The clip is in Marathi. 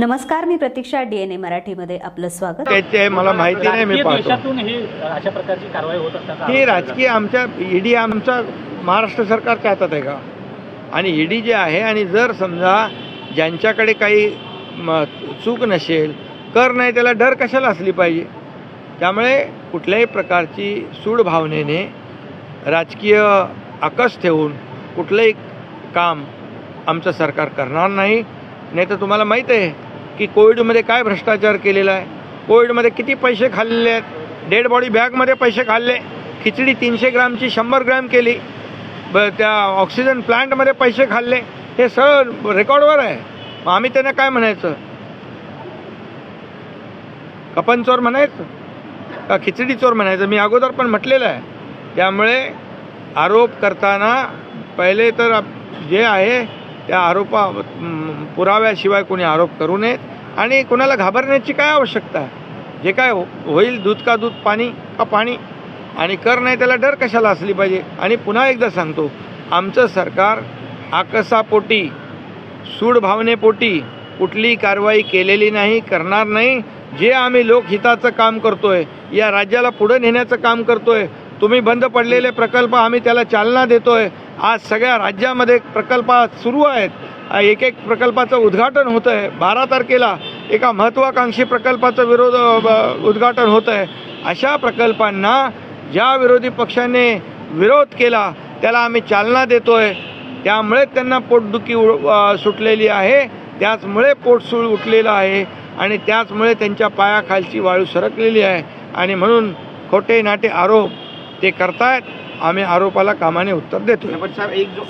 नमस्कार मी प्रतीक्षा डीएनए मराठीमध्ये आपलं स्वागत. त्याचे मला माहिती नाही मी पाहतो. ही अशा प्रकारची कारवाई होत असताना ही राजकीय आमच्या ईडी आमचा महाराष्ट्र सरकारच्या हातात आहे का? आणि ईडी जे आहे आणि जर समजा ज्यांच्याकडे काही चूक नसेल कर नाही त्याला डर कशाला असली पाहिजे? त्यामुळे कुठल्याही प्रकारची सूड भावनेने राजकीय आकस ठेवून कुठलंही काम आमचं सरकार करणार नाही. नाही तर तुम्हाला माहीत आहे की कोविडमध्ये काय भ्रष्टाचार केलेला आहे? कोविडमध्ये किती पैसे खाल्लेले आहेत? डेड बॉडी बॅगमध्ये पैसे खाल्ले. खिचडी तीनशे ग्रामची शंभर ग्रॅम केली. ब त्या ऑक्सिजन प्लांटमध्ये पैसे खाल्ले. हे सगळं रेकॉर्डवर आहे. मग आम्ही त्यांना काय म्हणायचं? कपन चोर म्हणायचं? का खिचडी चोर म्हणायचं? मी अगोदर पण म्हटलेलं आहे. त्यामुळे आरोप करताना पहिले तर आप- जे आहे त्या आरोपा पुराव्याशिवाय कोणी आरोप करू नयेत. आणि कोणाला घाबरण्याची काय आवश्यकता आहे? जे काय हो- होईल दूध का दूध पाणी का पाणी? आणि कर नाही त्याला डर कशाला असली पाहिजे? आणि पुन्हा एकदा सांगतो आमचं सरकार आकसापोटी सूड भावनेपोटी कुठलीही कारवाई केलेली नाही करणार नाही. जे आम्ही लोकहिताचं काम करतोय या राज्याला पुढे नेण्याचं काम करतोय तुम्ही बंद पडलेले प्रकल्प आम्ही त्याला चालना देतो आहे आज सगळ्या राज्यामध्ये प्रकल्प सुरू आहेत. एक एक प्रकल्पाचं उद्घाटन होतं आहे बारा तारखेला एका महत्त्वाकांक्षी प्रकल्पाचं विरोध उद्घाटन होतं आहे अशा प्रकल्पांना ज्या विरोधी पक्षाने विरोध केला त्याला आम्ही चालना देतो आहे त्यामुळे त्यांना पोटदुखी उ- सुटलेली आहे. त्याचमुळे पोटसूळ उठलेलं आहे आणि त्याचमुळे त्यांच्या पायाखालची वाळू सरकलेली आहे. आणि म्हणून खोटे नाटे आरोप ते करतायत. आम्ही आरोपाला कामाने उत्तर देतो पण साहेब एक जो